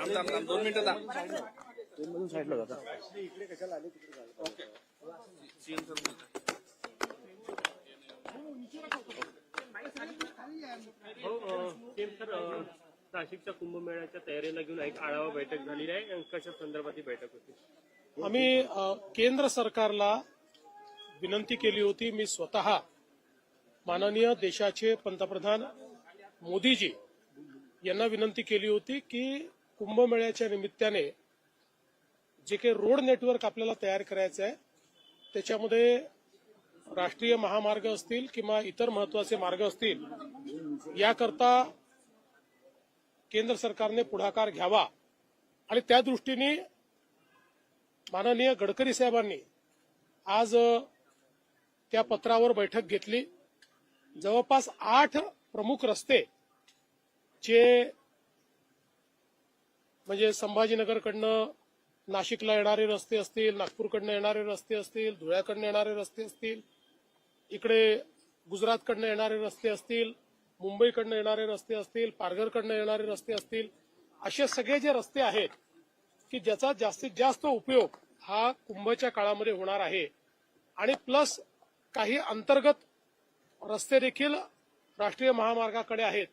थांब थांब थांब दोन मिनिटं थांब साईडला. हो सर नाशिकच्या कुंभमेळ्याच्या तयारीला घेऊन एक आढावा बैठक झालेली आहे अ, कशा संदर्भात ही बैठक होती आम्ही केंद्र सरकारला विनंती केली होती मी स्वतः माननीय देशाचे पंतप्रधान मोदीजी यांना विनंती केली होती की कुंभमेळ्याच्या निमित्ताने जे काही रोड नेटवर्क आपल्याला तयार करायचं आहे त्याच्यामध्ये राष्ट्रीय महामार्ग असतील किंवा इतर महत्त्वाचे मार्ग असतील याकरता केंद्र सरकारने पुढाकार घ्यावा. आणि त्या दृष्टीने माननीय गडकरी साहेबांनी आज त्या पत्रावर बैठक घेतली. जवळपास आठ प्रमुख रस्ते जे म्हणजे संभाजीनगरकडनं नाशिकला येणारे रस्ते असतील नागपूरकडनं येणारे रस्ते असतील धुळ्याकडनं येणारे रस्ते असतील इकडे गुजरातकडनं येणारे रस्ते असतील मुंबईकडनं येणारे रस्ते असतील पारघरकडनं येणारे रस्ते असतील असे सगळे जे रस्ते आहेत की ज्याचा जास्तीत जास्त उपयोग हा कुंभच्या काळामध्ये होणार आहे. आणि प्लस काही अंतर्गत रस्ते देखील राष्ट्रीय महामार्गाकडे आहेत.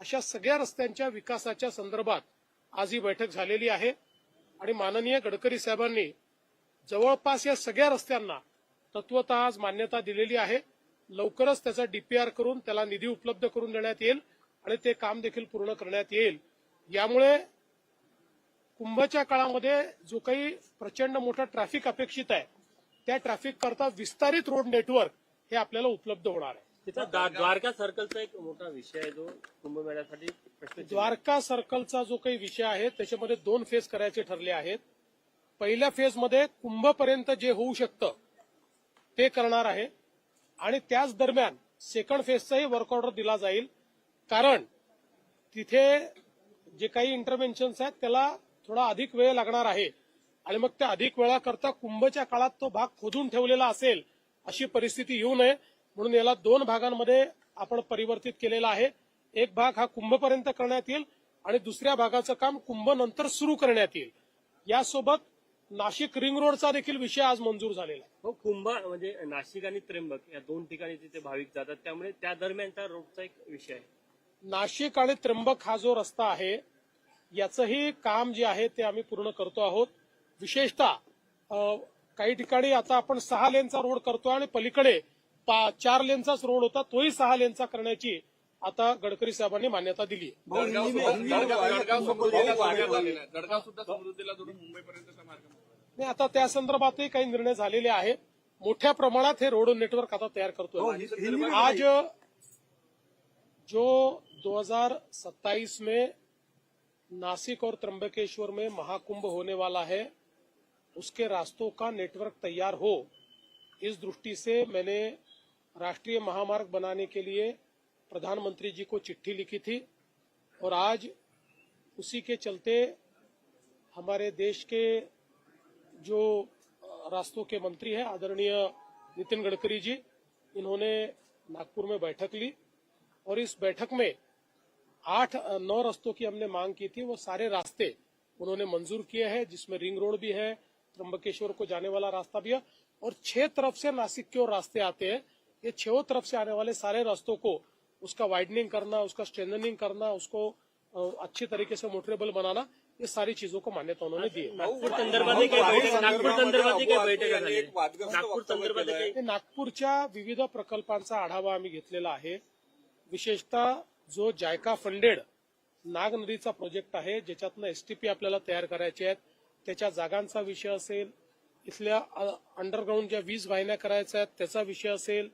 अशा सगळ्या रस्त्यांच्या विकासाच्या संदर्भात आज ही बैठक झालेली आहे. आणि माननीय गडकरी साहेबांनी जवळपास या सगळ्या रस्त्यांना तत्वतः आज मान्यता दिलेली आहे. लवकरच त्याचा डीपीआर करून त्याला निधी उपलब्ध करून देण्यात येईल आणि ते काम देखील पूर्ण करण्यात येईल. यामुळे कुंभच्या काळामध्ये जो काही प्रचंड मोठा ट्रॅफिक अपेक्षित आहे त्या ट्रॅफिक करता विस्तारित रोड नेटवर्क हे आपल्याला उपलब्ध होणार आहे. तिथं द्वा- द्वारका सर्कलचा एक मोठा विषय आहे जो कुंभमेळ्यासाठी प्रश्न द्वारका सर्कलचा जो काही विषय आहे त्याच्यामध्ये दोन फेज करायचे ठरले आहेत. पहिल्या फेजमध्ये कुंभपर्यंत जे होऊ शकतं ते करणार आहे. आणि त्याच दरम्यान सेकंड फेजचाही वर्क ऑर्डर दिला जाईल. कारण तिथे जे काही इंटरव्हेन्शन्स आहेत त्याला थोडा अधिक वेळ लागणार आहे. आणि मग त्या अधिक वेळाकरता कुंभच्या काळात तो भाग खोदून ठेवलेला असेल अशी परिस्थिती येऊ नये. म्हणून याला दोन भागांमध्ये आपण परिवर्तित केलेला आहे. एक भाग हा कुंभपर्यंत करण्यात येईल आणि दुसऱ्या भागाचं काम कुंभ नंतर सुरू करण्यात येईल. यासोबत नाशिक रिंग रोडचा देखील विषय आज मंजूर झालेला आहे. हो कुंभ म्हणजे नाशिक आणि त्र्यंबक या दोन ठिकाणी तिथे भाविक जातात त्यामुळे त्या दरम्यानचा रोडचा एक विषय आहे. नाशिक आणि त्र्यंबक हा जो रस्ता आहे याचंही काम जे आहे ते आम्ही पूर्ण करतो आहोत. विशेषतः काही ठिकाणी आता आपण सहा लेनचा रोड करतो आणि पलीकडे चार लेनचाच रोड होता तोही सहा लेनचा करण्याची आता गडकरी साहेबांनी मान्यता दिली आणि आता त्या संदर्भातही काही निर्णय झालेले आहेत. मोठ्या प्रमाणात हे रोड नेटवर्क आता तयार करतोय. आज जो 2027 में नासिक और त्र्यंबकेश्वर में महाकुंभ होने वाला है उसके रास्तों का नेटवर्क तैयार हो इस दृष्टि से मैंने राष्ट्रीय महामार्ग बनाने के लिए प्रधानमंत्री जी को चिट्ठी लिखी थी और आज उसी के चलते हमारे देश के जो रास्तों के मंत्री हैं, आदरणीय नितिन गडकरी जी, इन्होंने नागपुर में बैठक ली और इस बैठक में आठ, नौ रास्तों की हमने मांग की थी, वो सारे रास्ते उन्होंने मंजूर किए हैं, जिसमें रिंग रोड भी है, त्र्यंबकेश्वर को जाने वाला रास्ता भी है और छह तरफ़ से नासिक की ओर रास्ते आते हैं। ये छह तरफ से आने वाले सारे रास्तों को उसका वाइडनिंग करना उसका स्ट्रेंथनिंग करना उसको अच्छी तरीके से मोटरेबल बनाना ये सारी चीजों को मान्यता उन्होंने दी है। नागपूर संदर्भातही नागपूर संदर्भात हे नागपूरच्या विविध प्रकल्पांचा आढावा आम्ही घेतलेला आहे. विशेषतः जो जायका फंडेड नाग नदीचा प्रोजेक्ट आहे ज्याच्यातनं एसटीपी आपल्याला तयार करायचे आहेत त्याच्या जागांचा विषय असेल इथल्या अंडरग्राऊंड ज्या वीज वाहिन्या करायच्या आहेत त्याचा विषय असेल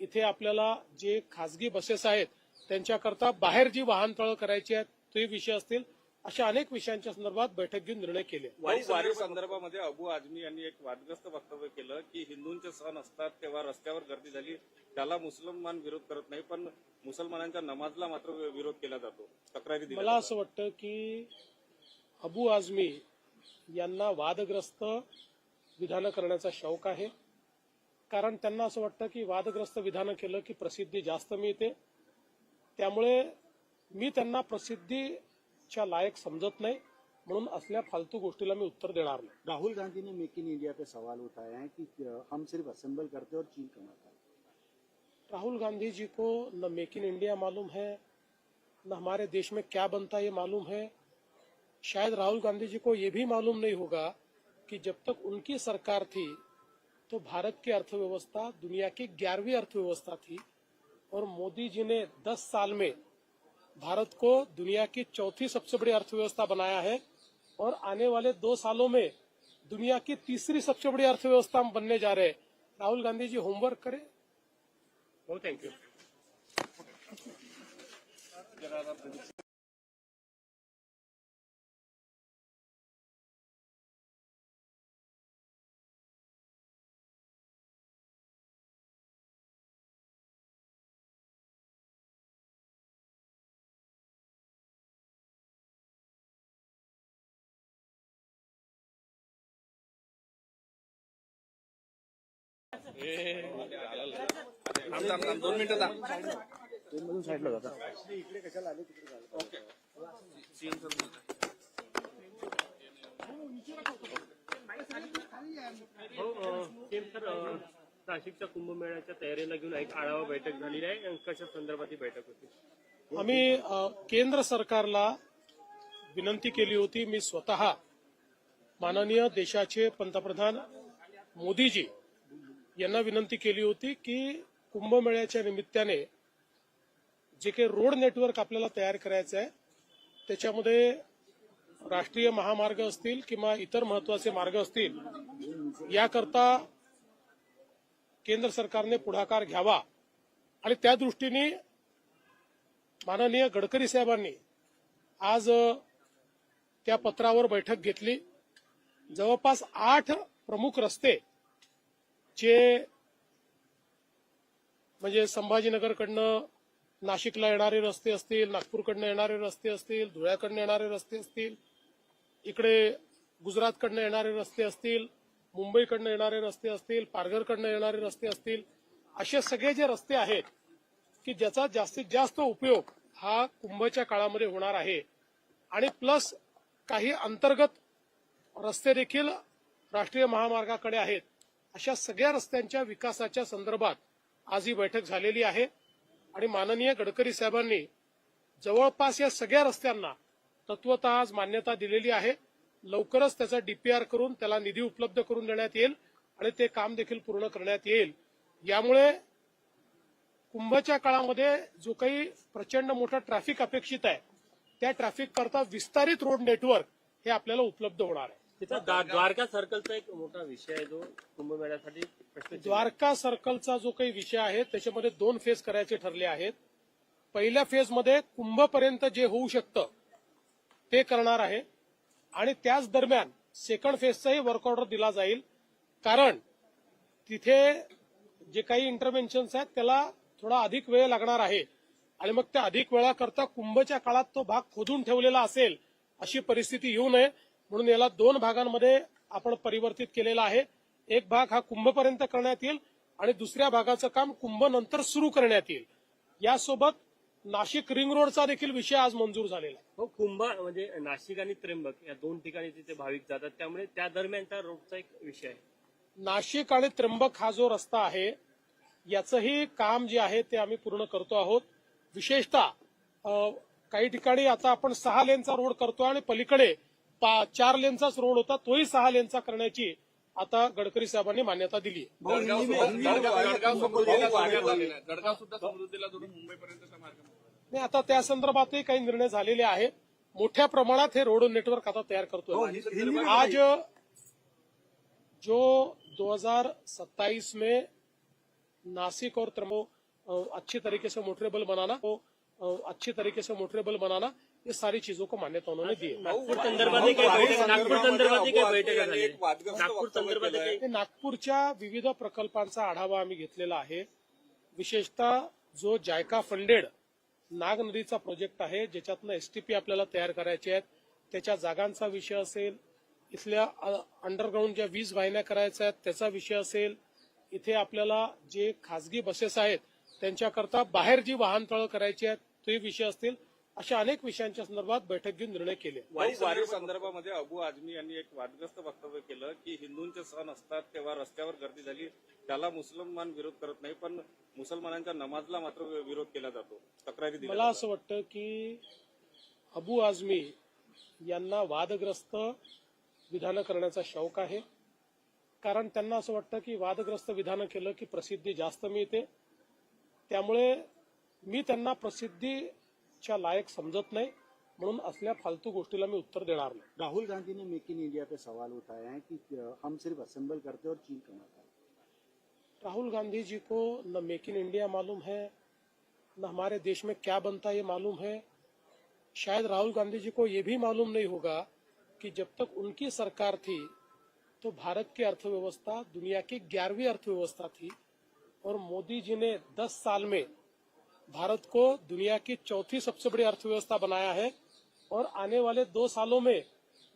इथे आपल्याला जे खासगी बसेस आहेत त्यांच्याकरता बाहेर जी वाहनतळं करायची आहेत ते विषय असतील. अशा अनेक विषयांच्या संदर्भात बैठक घेऊन निर्णय केले. वारी वारी संदर्भामध्ये अबू आझमी यांनी एक वादग्रस्त वक्तव्य केलं की हिंदूंचे सण असतात तेव्हा रस्त्यावर गर्दी झाली त्याला मुसलमान विरोध करत नाही पण मुसलमानांच्या नमाजला मात्र विरोध केला जातो. तक्रारी मला. असं वाटतं की अबू आझमी यांना वादग्रस्त विधानं करण्याचा शौक आहे. कारण त्यांना असं वाटतं की वादग्रस्त विधानं केलं की प्रसिद्धी जास्त मिळते. त्यामुळे मी त्यांना प्रसिद्धीच्या लायक समजत नाही म्हणून असल्या फालतू गोष्टीला मी उत्तर देणार नाही. राहुल गांधी ने मेक इन इंडिया पे सवाल उठाया है कि हम सिर्फ़ असेंबल करते और चीन कमाता है। राहुल गांधी जी को न मेक इन इंडिया मालूम है न हमारे देश में क्या बनता है ये मालूम है। शायद राहुल गांधी जी को ये भी मालूम नहीं होगा कि जब तक उनकी सरकार थी तो भारत की अर्थव्यवस्था दुनिया की ग्यारहवीं अर्थव्यवस्था थी और मोदी जी ने 10 साल में भारत को दुनिया की चौथी सबसे बड़ी अर्थव्यवस्था बनाया है और आने वाले दो सालों में दुनिया की तीसरी सबसे बड़ी अर्थव्यवस्था हम बनने जा रहे हैं। राहुल गांधी जी होमवर्क करें। थैंक थँक्यू दोन मिनिटं ट्रेनमधून साईडला जाता हो अ, सेम नाशिकच्या कुंभमेळ्याच्या तयारीला घेऊन एक आढावा बैठक झालेली आहे अ, कशा संदर्भात ही बैठक होती? आम्ही केंद्र सरकारला विनंती केली होती मी स्वतः माननीय देशाचे पंतप्रधान मोदीजी यांना विनंती केली होती की कुंभमेळ्याच्या निमित्ताने जे काही रोड नेटवर्क आपल्याला तयार करायचं आहे त्याच्यामध्ये राष्ट्रीय महामार्ग असतील किंवा इतर महत्त्वाचे मार्ग असतील याकरता केंद्र सरकारने पुढाकार घ्यावा. आणि त्या दृष्टीने माननीय गडकरी साहेबांनी आज त्या पत्रावर बैठक घेतली. जवळपास आठ प्रमुख रस्ते जे म्हणजे संभाजीनगरकडनं नाशिकला येणारे रस्ते असतील नागपूरकडनं येणारे रस्ते असतील धुळ्याकडनं येणारे रस्ते असतील इकडे गुजरातकडनं येणारे रस्ते असतील मुंबईकडनं येणारे रस्ते असतील पारघरकडनं येणारे रस्ते असतील असे सगळे जे रस्ते आहेत की ज्याचा जास्तीत जास्त उपयोग हा कुंभच्या काळामध्ये होणार आहे. आणि प्लस काही अंतर्गत रस्ते देखील राष्ट्रीय महामार्गाकडे आहेत. अशा सगळ्या रस्त्यांच्या विकासाच्या संदर्भात आज ही बैठक झालेली आहे. आणि माननीय गडकरी साहेबांनी जवळपास या सगळ्या रस्त्यांना तत्वतः आज मान्यता दिलेली आहे. लवकरच त्याचा डीपीआर करून त्याला निधी उपलब्ध करून देण्यात येईल आणि ते काम देखील पूर्ण करण्यात येईल. यामुळे कुंभच्या काळामध्ये जो काही प्रचंड मोठा ट्रॅफिक अपेक्षित आहे त्या ट्रॅफिक करता विस्तारित रोड नेटवर्क हे आपल्याला उपलब्ध होणार आहे. तिथं द्वा- द्वारका सर्कलचा एक मोठा विषय आहे जो कुंभमेळ्यासाठी प्रश्न द्वारका सर्कलचा जो काही विषय आहे त्याच्यामध्ये दोन फेज करायचे ठरले आहेत. पहिल्या फेजमध्ये कुंभपर्यंत जे होऊ शकतं ते करणार आहे. आणि त्याच दरम्यान सेकंड फेजचाही वर्क ऑर्डर दिला जाईल. कारण तिथे जे काही इंटरव्हेन्शन्स आहेत त्याला थोडा अधिक वेळ लागणार आहे. आणि मग त्या अधिक वेळाकरता कुंभच्या काळात तो भाग खोदून ठेवलेला असेल अशी परिस्थिती येऊ नये. म्हणून याला दोन भागांमध्ये आपण परिवर्तित केलेला आहे. एक भाग हा कुंभपर्यंत करण्यात येईल आणि दुसऱ्या भागाचं काम कुंभ नंतर सुरू करण्यात येईल. यासोबत नाशिक रिंग रोडचा देखील विषय आज मंजूर झालेला आहे. हो कुंभ म्हणजे नाशिक आणि त्र्यंबक या दोन ठिकाणी तिथे भाविक जातात त्यामुळे त्या दरम्यानचा रोडचा एक विषय आहे. नाशिक आणि त्र्यंबक हा जो रस्ता आहे याचंही काम जे आहे ते आम्ही पूर्ण करतो आहोत. विशेषतः काही ठिकाणी आता आपण सहा लेनचा रोड करतो आणि पलीकडे चार लेनचाच रोड होता तोही सहा लेनचा करण्याची आता गडकरी साहेबांनी मान्यता दिली. आहे. जळगाव सुद्धा समृद्धीला जोडून मुंबईपर्यंतचा मार्ग नाही आता त्या संदर्भातही काही निर्णय झालेले आहेत. मोठ्या प्रमाणात हे रोड नेटवर्क आता तयार करतोय. आज जो 2027 में नासिक और त्रंबो अ, अच्छी तरीके से मोटरेबल बनाना वो अच्छी तरीके से मोटरेबल बनाना ये सारी चीजों को मान्यता उन्होंने दी है। नागपूर संदर्भात नागपूरच्या विविध प्रकल्पांचा आढावा आम्ही घेतलेला आहे. विशेषतः जो जायका फंडेड नाग नदीचा प्रोजेक्ट आहे ज्याच्यातनं एसटीपी आपल्याला तयार करायचे आहेत त्याच्या जागांचा विषय असेल इथल्या अंडरग्राऊंड ज्या वीज वाहिन्या करायच्या आहेत त्याचा विषय असेल इथे आपल्याला जे खासगी बसेस आहेत त्यांच्याकरता बाहेर जी वाहनतळं करायची आहेत ते विषय असतील. अशा अनेक विषयांच्या संदर्भात बैठक घेऊन निर्णय केले. वारी संदर्भामध्ये अबू आझमी यांनी एक वादग्रस्त वक्तव्य केलं की हिंदूंचे सण असतात तेव्हा रस्त्यावर गर्दी झाली त्याला मुसलमान विरोध करत नाही पण मुसलमानांच्या नमाजला मात्र विरोध केला जातो तक्रारी मला. असं वाटतं की अबू आझमी यांना वादग्रस्त विधानं करण्याचा शौक आहे. कारण त्यांना असं वाटतं की वादग्रस्त विधानं केलं की प्रसिद्धी जास्त मिळते. त्यामुळे मी त्यांना प्रसिद्धीच्या लायक समजत नाही म्हणून असल्या फालतू गोष्टीला मी उत्तर देणार नाही. राहुल गांधी ने मेक इन इंडिया पे सवाल उठाया है कि हम सिर्फ़ असेंबल करते और चीन कमाता है। राहुल गांधी जी को न मेक इन इंडिया मालूम है न हमारे देश में क्या बनता है ये मालूम है। शायद राहुल गांधी जी को ये भी मालूम नहीं होगा कि जब तक उनकी सरकार थी तो भारत की अर्थव्यवस्था दुनिया की ग्यारहवीं अर्थव्यवस्था थी और मोदी जी ने 10 साल में भारत को दुनिया की चौथी सबसे बड़ी अर्थव्यवस्था बनाया है और आने वाले दो सालों में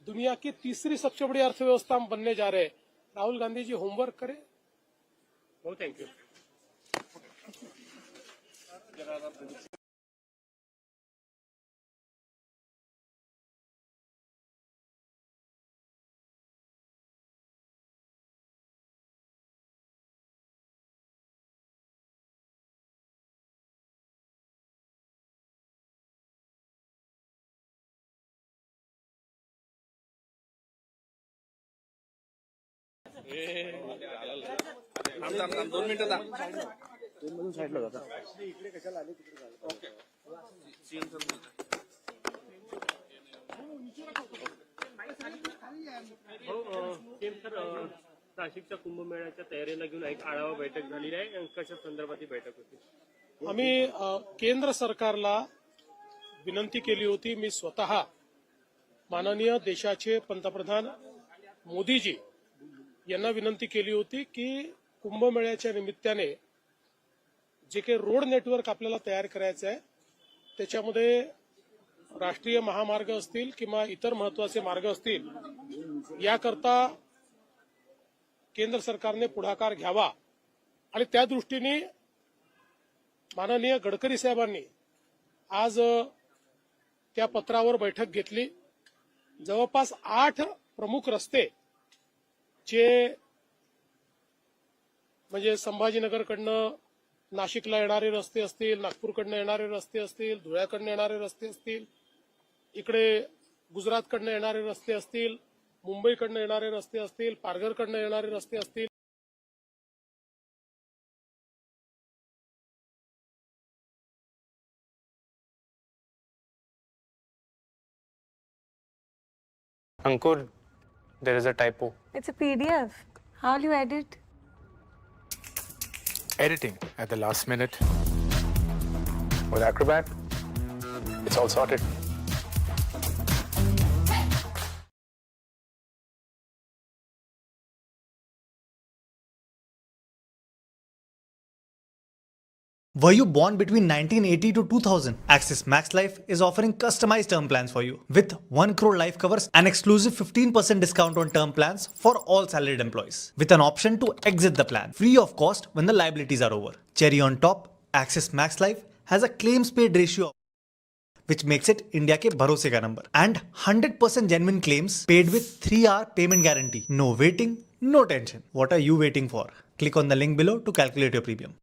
दुनिया की तीसरी सबसे बड़ी अर्थव्यवस्था हम बनने जा रहे हैं। राहुल गांधी जी होमवर्क करें। हो थँक्यू मधून साईडला जाता हो अ, सेम सर नाशिकच्या कुंभमेळ्याच्या तयारीला घेऊन एक आढावा बैठक झालेली आहे कशा संदर्भात ही बैठक होती आम्ही केंद्र सरकारला विनंती केली होती मी स्वतः माननीय देशाचे पंतप्रधान मोदीजी यांना विनंती केली होती की कुंभमेळ्याच्या निमित्ताने जे काही रोड नेटवर्क आपल्याला तयार करायचं आहे त्याच्यामध्ये राष्ट्रीय महामार्ग असतील किंवा इतर महत्त्वाचे मार्ग असतील याकरता केंद्र सरकारने पुढाकार घ्यावा. आणि त्या दृष्टीने माननीय गडकरी साहेबांनी आज त्या पत्रावर बैठक घेतली. जवळपास आठ प्रमुख रस्ते जे म्हणजे संभाजीनगरकडनं नाशिकला येणारे रस्ते असतील नागपूरकडनं येणारे रस्ते असतील धुळ्याकडनं येणारे रस्ते असतील इकडे गुजरातकडनं येणारे रस्ते असतील मुंबईकडनं येणारे रस्ते असतील पारघरकडनं येणारे रस्ते असतील अंकुर there is a typo. It's a PDF. How'll you edit? Editing at the last minute. With Acrobat, it's all sorted. Were you born between 1980 to 2000? Axis Max Life is offering customized term plans for you with 1 crore life covers and exclusive 15% discount on term plans for all salaried employees with an option to exit the plan free of cost when the liabilities are over. Cherry on top, Axis Max Life has a claims paid ratio which makes it India के भरोसे का number and 100% genuine claims paid with 3 hour payment guarantee. No waiting, no tension. What are you waiting for? Click on the link below to calculate your premium.